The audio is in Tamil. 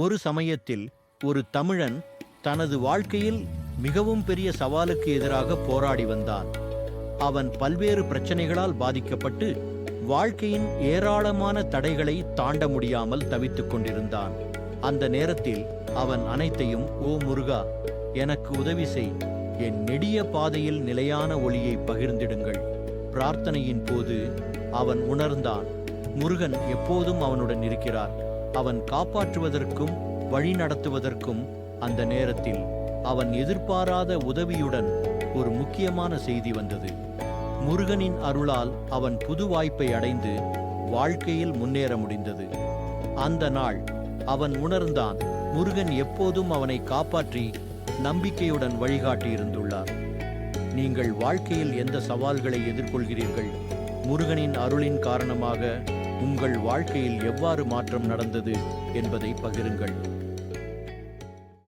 ஒரு சமயத்தில் ஒரு தமிழன் தனது வாழ்க்கையில் மிகவும் பெரிய சவாலுக்கு எதிராக போராடி வந்தான். அவன் பல்வேறு பிரச்சனைகளால் பாதிக்கப்பட்டு வாழ்க்கையின் ஏராளமான தடைகளை தாண்ட முடியாமல் தவித்துக் கொண்டிருந்தான். அந்த நேரத்தில் அவன் அனைத்தையும் ஓ முருகா எனக்கு உதவி செய். என் நெடிய பாதையில் நிலையான ஒளியை பகிர்ந்திடுங்கள். பிரார்த்தனையின் போது அவன் உணர்ந்தான் முருகன் எப்போதும் அவனுடன் இருக்கிறார். அவன் காப்பாற்றுவதற்கும் வழிநடத்துவதற்கும் அந்த நேரத்தில் அவன் எதிர்பாராத உதவியுடன் ஒரு முக்கியமான செய்தி வந்தது. முருகனின் அருளால் அவன் புது வாய்ப்பை அடைந்து வாழ்க்கையில் முன்னேற முடிந்தது. அந்த நாள் அவன் உணர்ந்தான் முருகன் எப்போதும் அவனை காப்பாற்றி நம்பிக்கையுடன் வழிகாட்டி இருந்துள்ளார். நீங்கள் வாழ்க்கையில் எந்த சவால்களை எதிர்கொள்கிறீர்கள்? முருகனின் அருளின் காரணமாக உங்கள் வாழ்க்கையில் எவ்வாறு மாற்றம் நடந்தது என்பதை பகிருங்கள்.